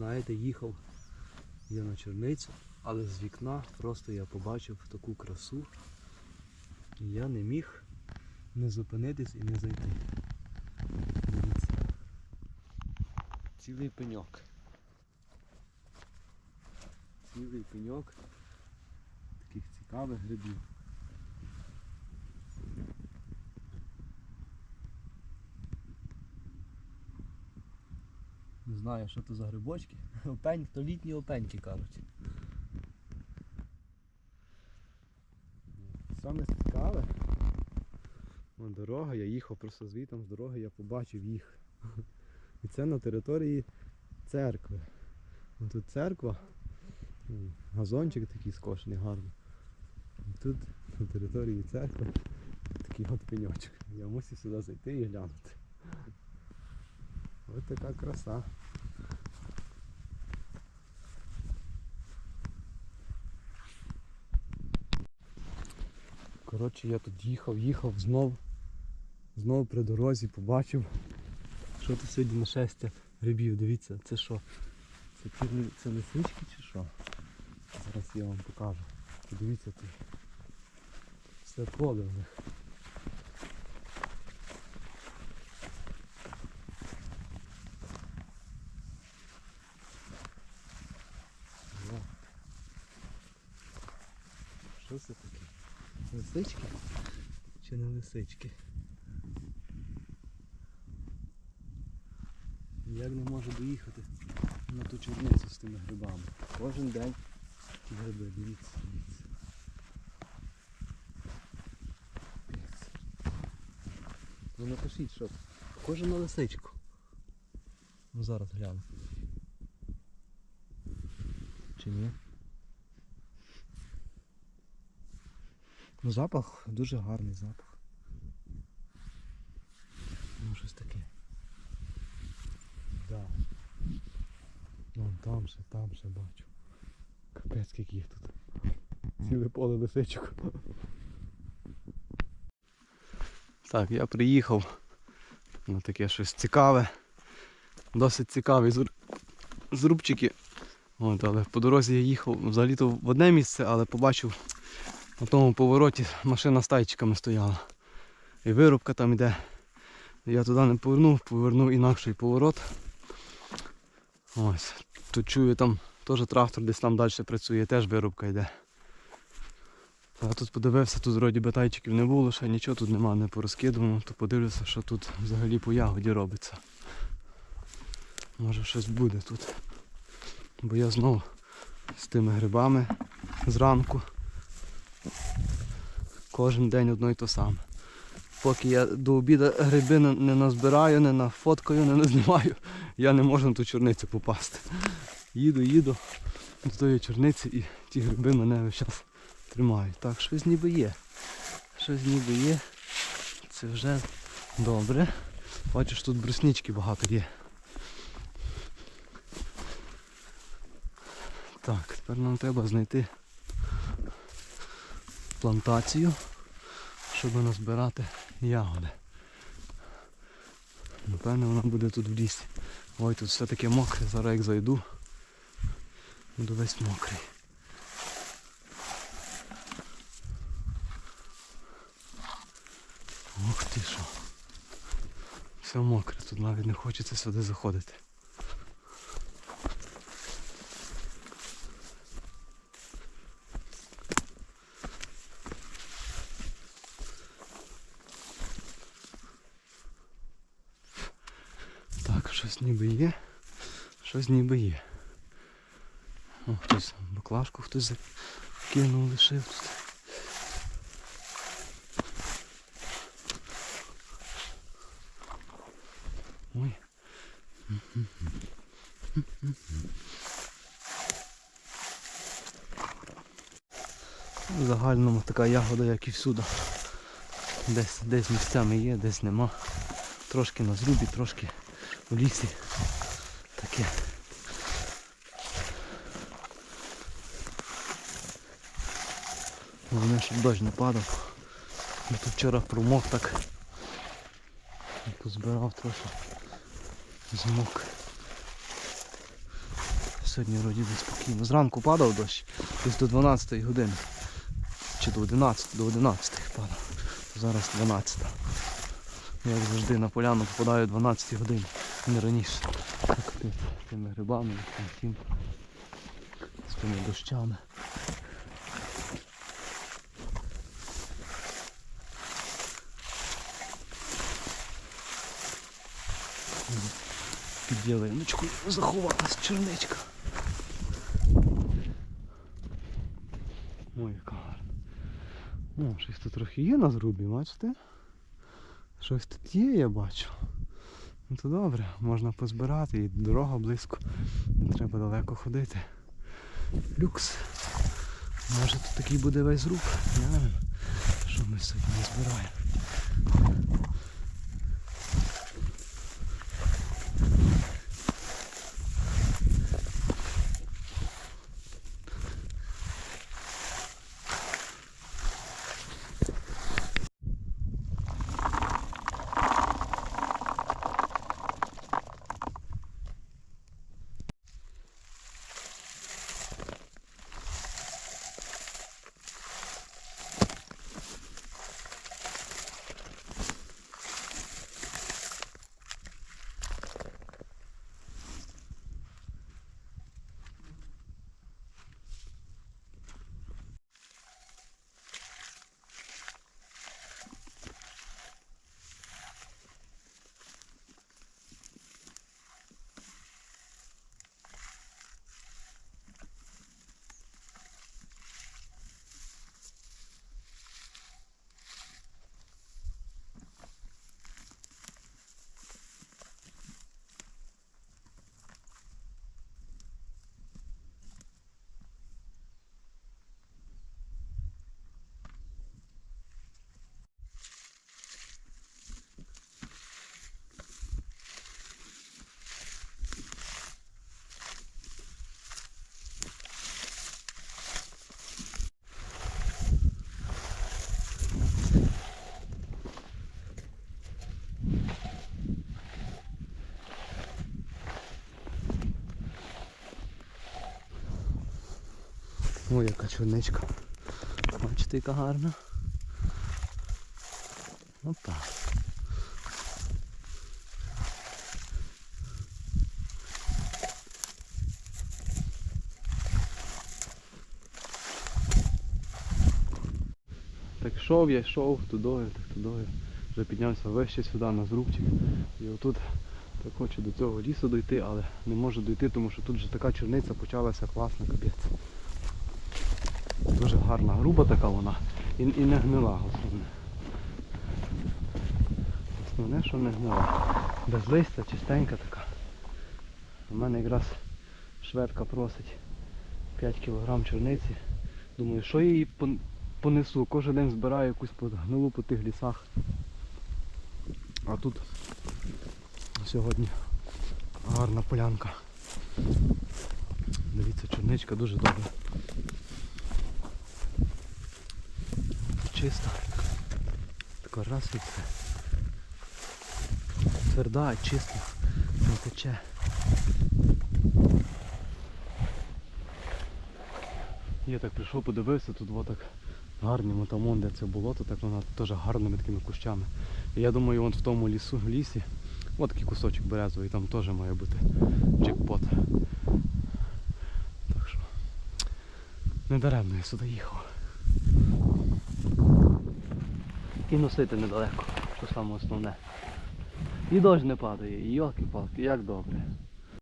Знаєте, їхав я на черницю, але з вікна просто я побачив таку красу. І я не міг не зупинитись і не зайти. Дивіться. Цілий пеньок. Цілий пеньок таких цікавих грибів. Не знаю, що це за грибочки. Опень, то літні опеньки кажуть. Саме цікаве. Вон дорога, я їхав просто звітом з дороги, я побачив їх. І це на території церкви. Вон Тут церква, газончик такий скошений гарний. І тут на території церкви такий от пеньочок. Я мусив сюди зайти і глянути. Ось така краса. Коротше, я тут їхав, їхав знов, знов при дорозі побачив, що тут сьогодні нашестя грибів. Дивіться, це що? Це, ли- це лисички чи що? Зараз я вам покажу. Подивіться тут. Все поле в них. Що це таке? Лисички? Чи не лисички? Як не можу доїхати на ту чорницю з тими грибами. Кожен день гриби, дивіться, дивіться. Дивіться. Ну напишіть, що похоже на лисичку. Ну зараз гляну. Чи ні? Ну запах дуже гарний запах. Ну щось таке. Да. Вон там ще, там ще бачу. Капець скільки їх тут. Ціле поле лисичок. Так, я приїхав на таке щось цікаве. Досить цікаві зру- зрубчики. От, але по дорозі я їхав взагалі-то в одне місце, але побачив на тому повороті машина з тайчиками стояла. І вирубка там йде. Я туди не повернув, повернув інакший поворот. Ось. Тут чую там теж трактор десь там далі працює, теж вирубка йде. Я тут подивився, тут вроді би тайчиків не було, ще нічого тут нема, не порозкидувано, то подивлюся, що тут взагалі по ягоді робиться. Може щось буде тут. Бо я знову з тими грибами зранку. Кожен день одно й то саме. Поки я до обіду гриби не назбираю, не нафоткаю, не назнімаю, я не можу на ту чорницю попасти. Їду, їду до тої чорниці і ті гриби мене весь час тримають. Так, щось ніби є. Щось ніби є. Це вже добре. Бачиш, тут бруснички багато є. Так, тепер нам треба знайти плантацію, щоб назбирати ягоди. Напевно вона буде тут в лісі. Ой, тут все таке мокре, зараз як зайду, буду весь мокрий. Ух ти що. Все мокре, тут навіть не хочеться сюди заходити. Так, щось ніби є. Щось ніби є. О, хтось баклажку хтось закинув, лишив тут. Ой. В загальному така ягода, як і всюди. Десь, десь місцями є, десь нема. Трошки на зрубі, трошки в лісі. Таке. Головне, щоб дощ не падав. Я тут вчора промок так. Позбирав трохи. Змок. Сьогодні вроді спокійно. Зранку падав дощ, десь до 12 години. Чи до 11, до 11 падав. Зараз 12. Як завжди на поляну попадаю о 12 годині, не раніше. Так, тими грибами, тим. З тими дощами. Під ялиночкою заховалась черничка. Ой, яка гарна. О, щось тут трохи є на зрубі, бачите? Щось тут є, я бачу. Ну то добре, можна позбирати і дорога близько. Не треба далеко ходити. Люкс. Може тут такий буде весь рук. Я не знаю, що ми сьогодні збираємо. Ой, яка чорничка. Бачите, яка гарна. Опа. Так йшов я, йшов тудою, так тудою. Вже піднявся вище сюди на зрубчик. І отут так хочу до цього лісу дойти, але не можу дойти, тому що тут вже така чорниця почалася класна, капець. Гарна, груба така вона і, і не гнила основне. Основне, що не гнила. Без листя, чистенька така. У мене якраз шведка просить 5 кг чорниці. Думаю, що я її понесу. Кожен день збираю якусь гнилу по тих лісах. А тут сьогодні гарна полянка. Дивіться, чорничка дуже добра. Чиста. Така раз і все. Тверда, чиста, не тече. Я так прийшов, подивився, тут вот так гарні мотамон, де це болото, так воно теж гарними такими кущами. І я думаю, вон в тому лісу, в лісі, от такий кусочок березовий, там теж має бути джекпот. Так що не даремно я сюди їхав. І носити недалеко, що саме основне. І дощ не падає, і йолки-палки, як добре.